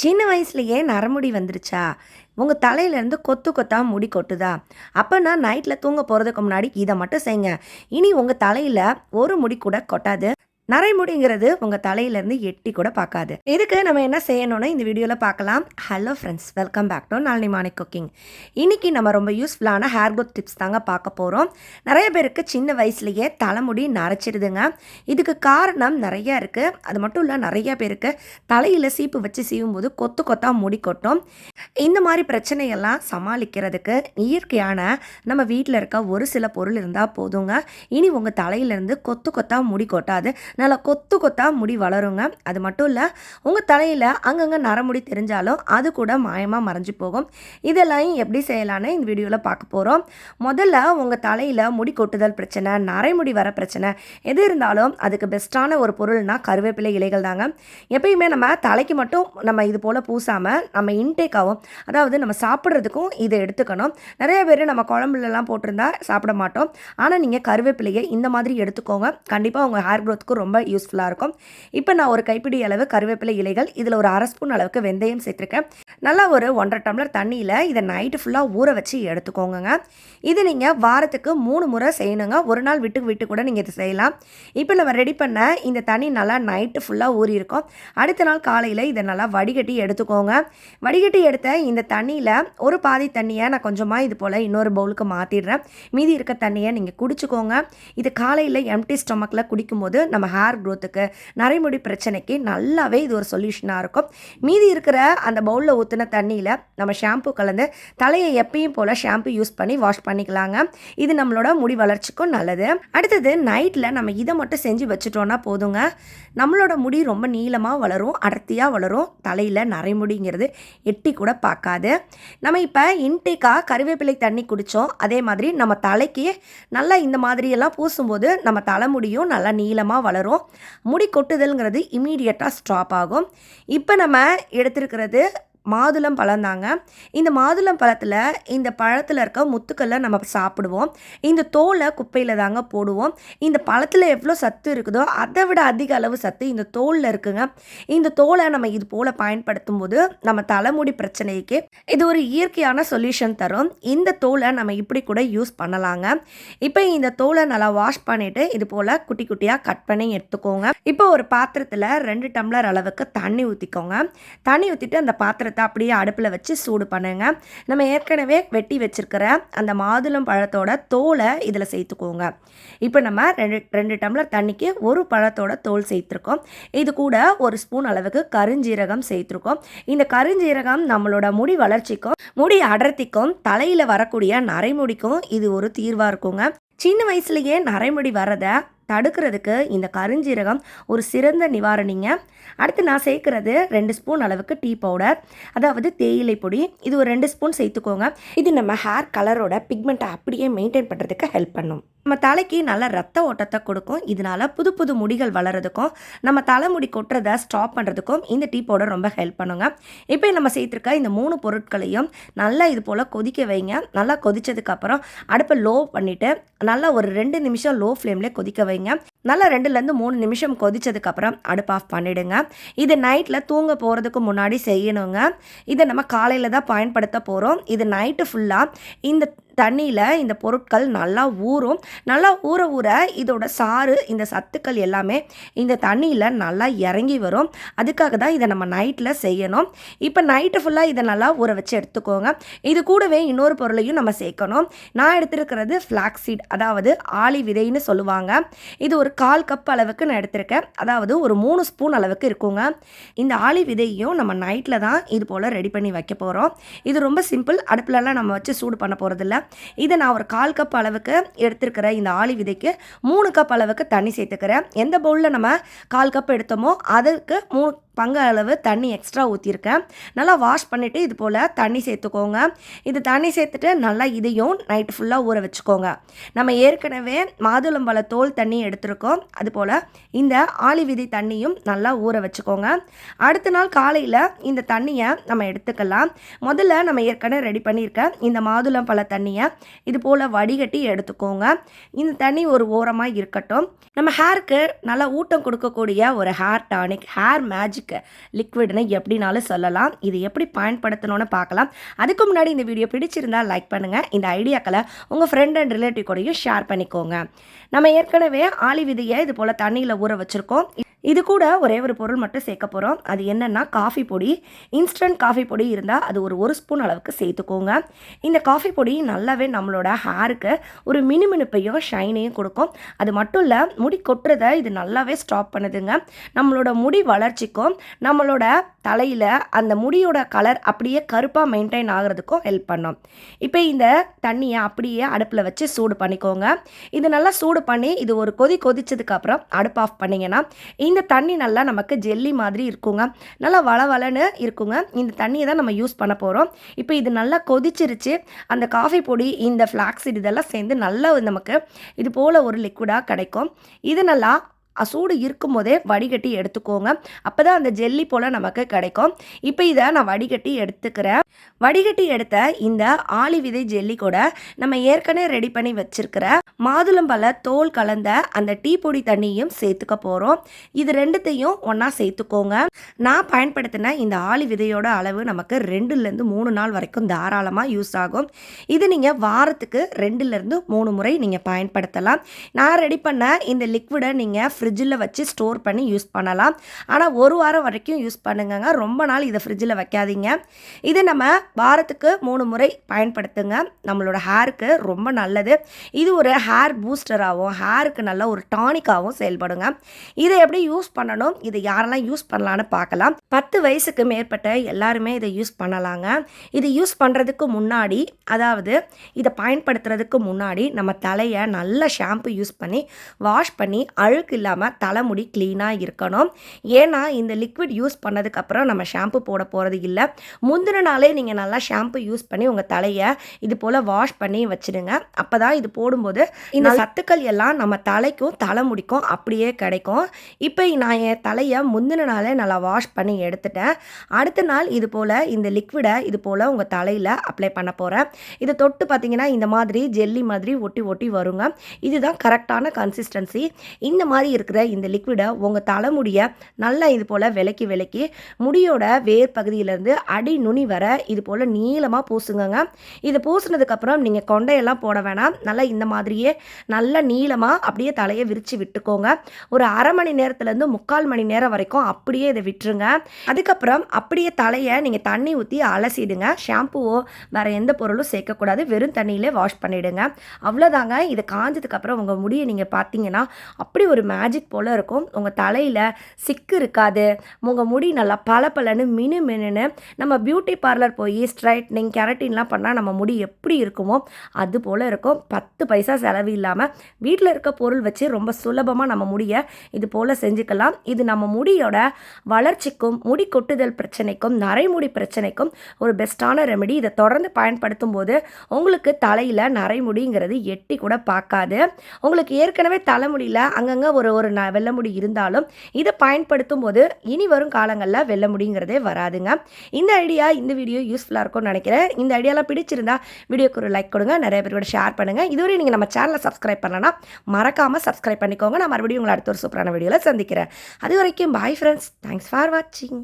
சின்ன வயசுலையே நரமுடி வந்துருச்சா? உங்கள் தலையிலேருந்து கொத்து கொத்தாக முடி கொட்டுதா? அப்போ நான் நைட்டில் தூங்க போகிறதுக்கு முன்னாடி இதை மட்டும் செய்யுங்க. இனி உங்கள் தலையில் ஒரு முடி கூட கொட்டாது. நரைமுடிங்கிறது உங்கள் தலையிலேருந்து எட்டி கூட பார்க்காது. இதுக்கு நம்ம என்ன செய்யணும்னு இந்த வீடியோவில் பார்க்கலாம். Hello friends welcome back to Nalini morning cooking இன்னைக்கு நம்ம ரொம்ப யூஸ்ஃபுல்லான ஹேர் குரோத் டிப்ஸ் தாங்க பார்க்க போகிறோம் நிறைய பேருக்கு சின்ன வயசுலேயே தலைமுடி நரைச்சிடுதுங்க இதுக்கு காரணம் நிறைய இருக்குது அது மட்டும் இல்லை நிறைய பேருக்கு தலையில் சீப்பு வச்சு சீவும் போது கொத்து கொத்தா முடி கொட்டும். இந்த மாதிரி பிரச்சனையெல்லாம் சமாளிக்கிறதுக்கு இயற்கையான நம்ம வீட்டில் இருக்க ஒரு சில பொருள் இருந்தால் போதுங்க. இனி உங்கள் தலையிலேருந்து கொத்து கொத்தா முடி கொட்டாது. நல்லா கொத்து கொத்தாக முடி வளருங்க. அது மட்டும் இல்லை உங்கள் தலையில் அங்கங்கே நரமுடி தெரிஞ்சாலும் அது கூட மாயமாக மறைஞ்சு போகும். இதெல்லாம் எப்படி செய்யலான்னு இந்த வீடியோவில் பார்க்க போகிறோம் முதல்ல உங்கள் தலையில் முடி கொட்டுதல் பிரச்சனை நரைமுடி வர பிரச்சனை எது இருந்தாலும் அதுக்கு பெஸ்ட்டான ஒரு பொருள்னா கருவேப்பிலை இலைகள் தாங்க. எப்பயுமே நம்ம தலைக்கு மட்டும் நம்ம இது போல் பூசாமல் நம்ம இன்டேக் ஆகும் அதாவது நம்ம சாப்பிட்றதுக்கும் இதை எடுத்துக்கணும். நிறைய பேர் நம்ம குழம்புலலாம் போட்டிருந்தா சாப்பிட மாட்டோம். ஆனால் நீங்கள் கருவேப்பிலையை இந்த மாதிரி எடுத்துக்கோங்க. கண்டிப்பாக உங்கள் ஹேர் க்ரோத்துக்கு ரொம்ப ரொம்ப யூஸ்ஃபுல்லாக இருக்கும். இப்போ நான் ஒரு கைப்பிடி அளவு கருவேப்பிலை இலைகள் இதில் ஒரு அரை ஸ்பூன் அளவுக்கு வெந்தயம் சேர்த்துருக்கேன். நல்லா ஒரு ஒன்றரை டம்ளர் தண்ணியில் இதை நைட்டு ஃபுல்லாக ஊற வச்சு எடுத்துக்கோங்க இது நீங்கள் வாரத்துக்கு மூணு முறை செய்யணுங்க. ஒரு நாள் விட்டு விட்டு கூட நீங்கள் இதை செய்யலாம். இப்போ நம்ம ரெடி பண்ண இந்த தண்ணி நல்லா நைட்டு ஃபுல்லாக ஊறி இருக்கும். அடுத்த நாள் காலையில் இதை நல்லா வடிகட்டி எடுத்துக்கோங்க. வடிகட்டி எடுத்த இந்த தண்ணியில் ஒரு பாதி தண்ணியை நான் கொஞ்சமாக இது போல் இன்னொரு பவுலுக்கு மாற்றிடுறேன் மீதி இருக்க தண்ணியை நீங்கள் குடிச்சுக்கோங்க. இது காலையில் எம்டி ஸ்டொமக்கில் குடிக்கும்போது நம்ம ஹேர் க்ரோத்துக்கு நரைமுடி பிரச்சனைக்கு நல்லாவே இது ஒரு சொல்யூஷனாக இருக்கும். மீதி இருக்கிற அந்த பவுலில் ஊற்றின தண்ணியில் நம்ம ஷாம்பு கலந்து தலையை எப்பயும் போல் ஷாம்பு யூஸ் பண்ணி வாஷ் பண்ணிக்கலாங்க. இது நம்மளோட முடி வளர்ச்சிக்கும் நல்லது. அடுத்தது நைட்டில் நம்ம இதை மட்டும் செஞ்சு வச்சுட்டோன்னா போதுங்க. நம்மளோட முடி ரொம்ப நீளமாக வளரும் அடர்த்தியாக வளரும். தலையில் நரைமுடிங்கிறது எட்டி கூட பார்க்காது. நம்ம இப்போ இன்டேக்காக கருவேப்பிலை தண்ணி குடித்தோம் அதே மாதிரி நம்ம தலைக்கு நல்லா இந்த மாதிரியெல்லாம் பூசும்போது நம்ம தலைமுடியும் நல்லா நீளமாக வளரும். முடி கொட்டுதல்ங்கிறது இமீடியட்டாக ஸ்டாப் ஆகும். இப்போ நம்ம எடுத்திருக்கிறது மாதுளம் பழம் தாங்க. இந்த மாதுளம் பழத்தில் இந்த பழத்தில் இருக்க முத்துக்களை நம்ம சாப்பிடுவோம். இந்த தோலை குப்பையில் தாங்க போடுவோம். இந்த பழத்தில் எவ்வளோ சத்து இருக்குதோ அதை விட அதிக அளவு சத்து இந்த தோலில் இருக்குங்க. இந்த தோலை நம்ம இது போல் பயன்படுத்தும் போது நம்ம தலைமுடி பிரச்சனைக்கு இது ஒரு இயற்கையான சொல்யூஷன் தரும். இந்த தோலை நம்ம இப்படி கூட யூஸ் பண்ணலாங்க. இப்போ இந்த தோலை நல்லா வாஷ் பண்ணிவிட்டு இது போல் குட்டி குட்டியாக கட் பண்ணி எடுத்துக்கோங்க. இப்போ ஒரு பாத்திரத்தில் ரெண்டு டம்ளர் அளவுக்கு தண்ணி ஊற்றிக்கோங்க தண்ணி ஊற்றிட்டு அந்த பாத்திரத்தை அப்படியே அடுப்பில் வச்சு சூடு பண்ணுங்க. நம்ம ஏற்கனவே வெட்டி வச்சிருக்கிற அந்த மாதுளம் பழத்தோட தோலை இதில் சேர்த்துக்கோங்க. இப்போ நம்ம ரெண்டு ரெண்டு டம்ளர் தண்ணிக்கு ஒரு பழத்தோட தோல் சேர்த்துருக்கோம். இது கூட ஒரு ஸ்பூன் அளவுக்கு கருஞ்சீரகம் சேர்த்துருக்கோம். இந்த கருஞ்சீரகம் நம்மளோட முடி வளர்ச்சிக்கும் முடி அடர்த்திக்கும் தலையில் வரக்கூடிய நரைமுடிக்கும் இது ஒரு தீர்வாக இருக்குங்க. சின்ன வயசுலேயே நரைமுடி வரதை தடுக்கிறதுக்கு இந்த கருஞ்சீரகம் ஒரு சிறந்த நிவாரணிங்க. அடுத்து நான் சேர்க்குறது ரெண்டு ஸ்பூன் அளவுக்கு டீ பவுடர் அதாவது தேயிலை பொடி. இது ஒரு ரெண்டு ஸ்பூன் சேர்த்துக்கோங்க. இது நம்ம ஹேர் கலரோட பிக்மெண்ட்டை அப்படியே மெயின்டைன் பண்ணுறதுக்கு ஹெல்ப் பண்ணும். நம்ம தலைக்கு நல்ல ரத்த ஓட்டத்தை கொடுக்கும். இதனால புது புது முடிகள் வளர்கிறதுக்கும் நம்ம தலைமுடி கொட்டுறதை ஸ்டாப் பண்ணுறதுக்கும் இந்த டீ பவுடர் ரொம்ப ஹெல்ப் பண்ணுங்க. இப்போ நம்ம சேர்த்துருக்க இந்த மூணு பொருட்களையும் நல்லா இது போல் கொதிக்க வைங்க. நல்லா கொதிச்சதுக்கப்புறம் அடுப்பை லோ பண்ணிவிட்டு நல்லா ஒரு ரெண்டு நிமிஷம் லோ ஃப்ளேம்லேயே கொதிக்க வைங்க. நல்லா ரெண்டுலேருந்து மூணு நிமிஷம் கொதிச்சதுக்கப்புறம் அடுப்பு ஆஃப் பண்ணிவிடுங்க இது நைட்டில் தூங்க போகிறதுக்கு முன்னாடி செய்யணுங்க. இதை நம்ம காலையில் தான் பயன்படுத்த போகிறோம் இது நைட்டு ஃபுல்லாக இந்த தண்ணியில் இந்த பொருட்கள் நல்லா ஊறும். நல்லா ஊற ஊற இதோட சாறு இந்த சத்துக்கள் எல்லாமே இந்த தண்ணியில் நல்லா இறங்கி வரும். அதுக்காக தான் இதை நம்ம நைட்டில் செய்யணும். இப்போ நைட்டு ஃபுல்லாக இதை நல்லா ஊற வச்சு எடுத்துக்கோங்க. இது கூடவே இன்னொரு பொருளையும் நம்ம சேர்க்கணும். நான் எடுத்திருக்கிறது ஃப்ளாக்ஸீட் அதாவது ஆளி விதைன்னு சொல்லுவாங்க. இது ஒரு கால் கப் அளவுக்கு நான் எடுத்திருக்கேன். அதாவது ஒரு மூணு ஸ்பூன் அளவுக்கு இருக்குங்க. இந்த ஆளி விதையும் நம்ம நைட்டில் தான் இது போல் ரெடி பண்ணி வைக்க போகிறோம் இது ரொம்ப சிம்பிள் அடுப்புலலாம் நம்ம வச்சு சூடு பண்ண போகிறதில்ல இதை நான் ஒரு கால் கப் அளவுக்கு எடுத்துருக்கிற இந்த ஆளி விதைக்கு மூணு கப் அளவுக்கு தண்ணி சேர்த்துக்கிறேன். எந்த பவுலில் நம்ம கால் கப் எடுத்தோமோ அதுக்கு மூணு பங்கு அளவு தண்ணி எக்ஸ்ட்ரா ஊற்றிருக்கேன் நல்லா வாஷ் பண்ணிவிட்டு இது போல் தண்ணி சேர்த்துக்கோங்க. இது தண்ணி சேர்த்துட்டு நல்லா இதையும் நைட்டு ஃபுல்லாக ஊற வச்சுக்கோங்க. நம்ம ஏற்கனவே மாதுளம்பழ தோல் தண்ணி எடுத்திருக்கோம். அதுபோல் இந்த ஆளி விதி தண்ணியும் நல்லா ஊற வச்சுக்கோங்க. அடுத்த நாள் காலையில் இந்த தண்ணியை நம்ம எடுத்துக்கலாம். முதல்ல நம்ம ஏற்கனவே ரெடி பண்ணியிருக்க இந்த மாதுளம்பழ தண்ணியை இது போல் வடிகட்டி எடுத்துக்கோங்க. இந்த தண்ணி ஒரு ஓரமாக இருக்கட்டும். நம்ம ஹேருக்கு நல்லா ஊட்டம் கொடுக்கக்கூடிய ஒரு hair tonic hair magic magic லிக்விட்னு எப்படினாலும் சொல்லலாம். இது எப்படி பயன்படுத்தணும்னு பார்க்கலாம். அதுக்கு முன்னாடி இந்த வீடியோ பிடிச்சிருந்தா லைக் பண்ணுங்கள் இந்த ஐடியாக்களை உங்கள் ஃப்ரெண்ட் அண்ட் ரிலேட்டிவ் கூடயும் ஷேர் பண்ணிக்கோங்க. நம்ம ஏற்கனவே ஆளி விதையை இது போல் தண்ணியில் ஊற வச்சுருக்கோம். இது கூட ஒரே ஒரு பொருள் மட்டும் சேர்க்க போகிறோம் அது என்னென்னா காஃபி பொடி. இன்ஸ்டன்ட் காஃபி பொடி இருந்தால் அது ஒரு ஒரு ஸ்பூன் அளவுக்கு சேர்த்துக்கோங்க. இந்த காஃபி பொடி நல்லாவே நம்மளோட ஹேருக்கு ஒரு மினுமினுப்பையும் ஷைனையும் கொடுக்கும். அது மட்டும் இல்லை முடி கொட்டுறதை இது நல்லாவே ஸ்டாப் பண்ணுதுங்க. நம்மளோட முடி வளர்ச்சிக்கும் நம்மளோட தலையில் அந்த முடியோட கலர் அப்படியே கருப்பாக மெயின்டைன் ஆகிறதுக்கும் ஹெல்ப் பண்ணும். இப்போ இந்த தண்ணியை அப்படியே அடுப்பில் வச்சு சூடு பண்ணிக்கோங்க. இது நல்லா சூடு பண்ணி இது ஒரு கொதி கொதிச்சதுக்கப்புறம் அடுப்பு ஆஃப் பண்ணிங்கன்னா இந்த தண்ணி நல்லா நமக்கு ஜெல்லி மாதிரி இருக்குங்க. நல்லா வளவளன்னு இருக்குங்க. இந்த தண்ணியை தான் நம்ம யூஸ் பண்ண போகிறோம் இப்போ இது நல்லா கொதிச்சிருச்சு. அந்த காஃபி பொடி இந்த ஃப்ளாக்ஸிட் இதெல்லாம் சேர்ந்து நல்லா நமக்கு இது போல் ஒரு லிக்விடாக கிடைக்கும். இது நல்லா சூடு இருக்கும் போதே வடிகட்டி எடுத்துக்கோங்க. அப்போ தான் அந்த ஜெல்லி போல் நமக்கு கிடைக்கும். இப்போ இதை நான் வடிகட்டி எடுத்துக்கிறேன். வடிகட்டி எடுத்த இந்த ஆளி விதை ஜெல்லி கூட நம்ம ஏற்கனவே ரெடி பண்ணி வச்சிருக்கிற மாதுளம்பழ தோல் கலந்த அந்த டீ பொடி தண்ணியும் சேர்த்துக்க போகிறோம் இது ரெண்டுத்தையும் ஒன்றா சேர்த்துக்கோங்க. நான் பயன்படுத்தின இந்த ஆளி விதையோட அளவு நமக்கு ரெண்டுலேருந்து மூணு நாள் வரைக்கும் தாராளமாக யூஸ் ஆகும். இது நீங்கள் வாரத்துக்கு ரெண்டுலேருந்து மூணு முறை நீங்கள் பயன்படுத்தலாம். நான் ரெடி பண்ண இந்த லிக்விடை நீங்கள் ஃப்ரிட்ஜில் வச்சு ஸ்டோர் பண்ணி யூஸ் பண்ணலாம். ஆனால் ஒரு வாரம் வரைக்கும் யூஸ் பண்ணுங்கங்க. ரொம்ப நாள் இதை ஃப்ரிட்ஜில் வைக்காதீங்க. இது நம்ம வாரத்துக்கு மூணு முறை பயன்படுத்துங்க. நம்மளோட ஹேருக்கு ரொம்ப நல்லது. இது ஒரு ஹேர் பூஸ்டராகவும் ஹேருக்கு நல்ல ஒரு டானிக்காகவும் செயல்படுங்க. இதை எப்படி யூஸ் பண்ணணும்? இதை யாரெல்லாம் யூஸ் பண்ணலான்னு பார்க்கலாம். பத்து வயசுக்கு மேற்பட்ட எல்லாருமே இதை யூஸ் பண்ணலாங்க. இது யூஸ் பண்ணுறதுக்கு முன்னாடி அதாவது இதை பயன்படுத்துறதுக்கு முன்னாடி நம்ம தலையை நல்ல ஷாம்பு யூஸ் பண்ணி வாஷ் பண்ணி அழுக்கு இல்லாமல் தலைமுடி க்ளீனாக இருக்கணும். ஏன்னா இந்த லிக்விட் யூஸ் பண்ணதுக்கப்புறம் நம்ம ஷாம்பு போட போகிறது இல்லை. முந்தின நாளே நீங்கள் நல்லா ஷாம்பு யூஸ் பண்ணி உங்கள் தலையை இது போல் வாஷ் பண்ணி வச்சுடுங்க. அப்போ தான் இது போடும்போது இந்த சத்துக்கள் எல்லாம் நம்ம தலைக்கும் தலைமுடிக்கும் அப்படியே கிடைக்கும். இப்போ நான் என் தலையை முந்தின நாளே நல்லா வாஷ் பண்ணி எடுத்துட்டேன். அடுத்த நாள் இது போல் இந்த லிக்விடை இது போல் உங்கள் தலையில் அப்ளை பண்ண போகிறேன் இதை தொட்டு பார்த்தீங்கன்னா இந்த மாதிரி ஜெல்லி மாதிரி ஒட்டி ஒட்டி வருங்க. இதுதான் கரெக்டான கன்சிஸ்டன்சி இந்த மாதிரி இருக்கிற இந்த லிக்விடை உங்கள் தலைமுடியை நல்லா இது போல் விலக்கி விலக்கி முடியோட வேர் பகுதியிலேருந்து அடி நுனி வர இது போல் நீளமாக பூசுங்கங்க. இது பூசினதுக்கப்புறம் நீங்கள் கொண்டையெல்லாம் போட வேணாம். நல்லா இந்த மாதிரியே நல்லா நீளமாக அப்படியே தலையை விரித்து விட்டுக்கோங்க. ஒரு அரை மணி நேரத்துலேருந்து முக்கால் மணி நேரம் வரைக்கும் அப்படியே இதை விட்டுருங்க. அதுக்கப்புறம் அப்படியே தலையை நீங்கள் தண்ணி ஊற்றி அலசிடுங்க. ஷாம்புவோ வேறு எந்த பொருளும் சேர்க்கக்கூடாது. வெறும் தண்ணியிலே வாஷ் பண்ணிவிடுங்க அவ்வளோதாங்க. இதை காஞ்சதுக்கப்புறம் உங்கள் முடியை நீங்கள் பார்த்தீங்கன்னா அப்படி ஒரு மேஜிக் போல் இருக்கும். உங்கள் தலையில் சிக்கு இருக்காது. உங்கள் முடி நல்லா பல பலன்னு மினு மினுன்னு நம்ம பியூட்டி பார்லர் போய் ஸ்ட்ரைட்னிங் கேரட்டின்லாம் பண்ணால் நம்ம முடி எப்படி இருக்குமோ அது போல் இருக்கும். பத்து பைசா செலவு இல்லாமல் வீட்டில் இருக்க பொருள் வச்சு ரொம்ப சுலபமாக நம்ம முடியை இது போல் செஞ்சுக்கலாம். இது நம்ம முடியோட வளர்ச்சிக்கும் முடி கொட்டுதல் பிரச்சனைக்கும் நரைமுடி பிரச்சனைக்கும் ஒரு பெஸ்ட்டான ரெமெடி இதை தொடர்ந்து பயன்படுத்தும் போது உங்களுக்கு தலையில் நரைமுடிங்கிறது எட்டி கூட பார்க்காது. உங்களுக்கு ஏற்கனவே தலைமுடியில் அங்கங்கே ஒரு ஒரு ந வெள்ளமுடி இருந்தாலும் இதை பயன்படுத்தும் போது இனி வரும் காலங்களில் வெள்ளமுடிங்கிறதே வராதுங்க. இந்த ஐடியா இந்த வீடியோ யூஸ்ஃபுல்லாக இருக்கும்னு நினைக்கிறேன். இந்த ஐடியாலாம் பிடிச்சிருந்தா வீடியோக்கு ஒரு லைக் கொடுங்க. நிறைய பேரோட ஷேர் பண்ணுங்கள் இதுவரை நீங்கள் நம்ம சேனலை சப்ஸ்கிரைப் பண்ணலன்னா மறக்காமல் சப்ஸ்கிரைப் பண்ணிக்கோங்க. நான் மறுபடியும் உங்களை அடுத்த ஒரு சூப்பரான வீடியோவில் சந்திக்கிறேன். அது வரைக்கும் பாய் ஃப்ரெண்ட்ஸ் தேங்க்ஸ் ஃபார் வாட்சிங்